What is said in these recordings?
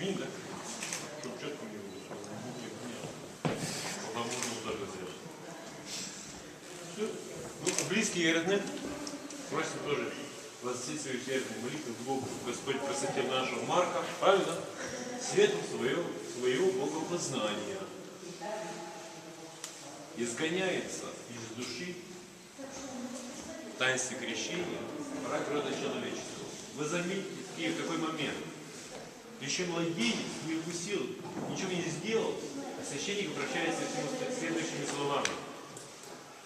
Він, близкие говорят, нет? Просим тоже свою сердцем молитву к Богу, Господь, красоте нашего Марка, правильно? Светом своего, своего богопознания. Изгоняется из души таинстве крещения враг рода человеческого. Вы заметите, в какой момент. Еще младенец не укусил, ничего не сделал, а священник обращается к нему следующими словами.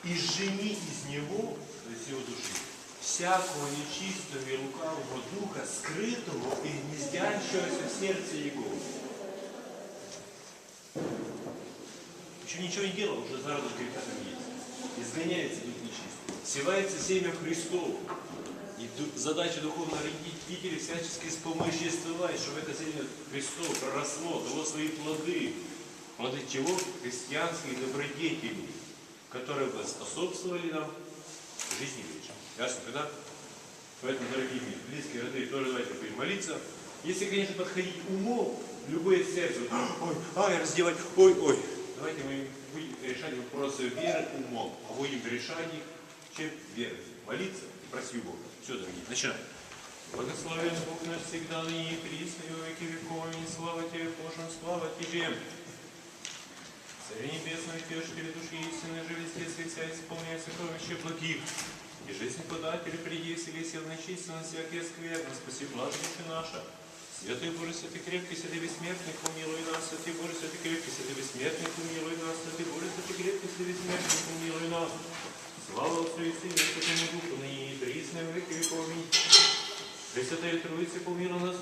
И жени из него, то есть его души, всякого нечистого и лукавого духа, скрытого и гнездящегося в сердце его. Еще ничего не делал, уже зародыш греха там есть. Изгоняется дух нечистый. Севается семя Христов. Задача духовно родителей всячески вспомоществовать, чтобы это семя Христов проросло, дало свои плоды. Плоды чего? Христианские добродетели, которые бы способствовали нам жизни вечной. Ясно, да? Поэтому, дорогие мои, близкие родные, тоже давайте будем молиться. Если, конечно, подходить умом, любое сердце, ой, ай, раздевать, ой, ой. Давайте мы будем решать вопросы веры умом, а будем решать их чем верой. Молиться и просить Бога. Все, дорогие, начинаем. Благословен Бог навсегда, ныне и присно, и веки веков. Аминь. Слава Тебе, Боже, слава Тебе. Царь небесный, утешитель души истины, же везде святя, исполняя сокровища благих. И жизнь податель, приди, вселись, начисто на всякие скверны, спаси владыка наша. Святый Боже, святый крепкий, святый бессмертный, помилуй нас, святый Боже, святый крепкий, святый бессмертный, помилуй нас, святый Боже, святый крепкий, святый бессмертный, помилуй нас. Сыну, и Святому Духу, ныне и присно, и во веки веков. Аминь. Пресвятая Троица, помилуй нас,